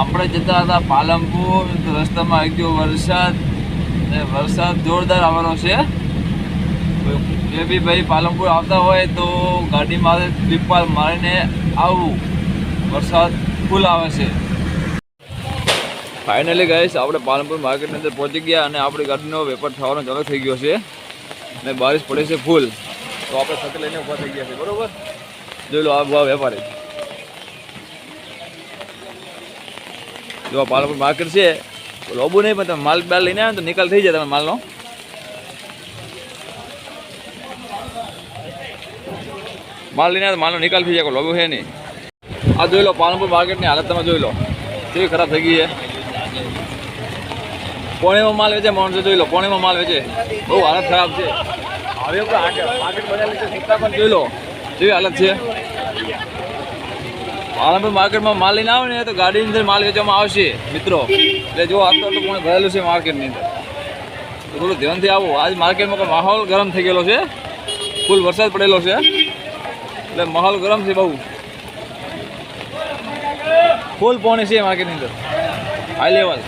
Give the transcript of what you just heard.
આપણે જતા હતા પાલનપુર, રસ્તામાં આવી ગયો વરસાદ. વરસાદ જોરદાર આવવાનો છે. જે બી ભાઈ પાલનપુર આવતા હોય તો ગાડીમાં ટીપાલ મારીને આવવું વરસાદ ફૂલ આવે છે. ફાઇનલી ગાઈસ આપણે પાલનપુર માર્કેટની અંદર પહોંચી ગયા અને આપણી ગાડીનો વેપાર થવાનો ચાલુ થઈ ગયો છે. અને બારિશ પડે છે ફૂલ તો આપણે સાથે લઈને ઊભા થઈ ગયા છે બરોબર? જોઈ લો આ વેપારી. જો પાલનપુર માર્કેટ છે લોબુ નહીં પણ તમે માલ બાલ લઈને આવે ને તો નિકાલ થઈ જાય તમે માલનો. માલ લઈને આવે માલનો નિકાલ થઈ જાય લોબુ છે નહીં. આ જોઈ લો પાલનપુર માર્કેટની હાલત તમે જોઈ લો. કેવી ખરાબ થઈ ગઈ છે. પોણેમાં માલ વેચે માણસો જોઈ લો પોણેમાં માલ વેચે. બહુ હાલત ખરાબ છે. હવે માર્કેટ બનાવેલી છે પણ જોઈ લો કેવી હાલત છે. પાલનપુર માર્કેટમાં માલ લઈને આવે ને, તો ગાડીની અંદર માલ વેચવામાં આવશે, મિત્રો. એટલે જો આટલું આટલું કોણ ભરેલું છે માર્કેટની અંદર. તો થોડું ધ્યાનથી આવો. આજ માર્કેટમાં માહોલ ગરમ થઈ ગયેલો છે. ફૂલ વરસાદ પડેલો છે. એટલે માહોલ ગરમ છે બહુ. ફૂલ પોણી છે માર્કેટની અંદર. High level.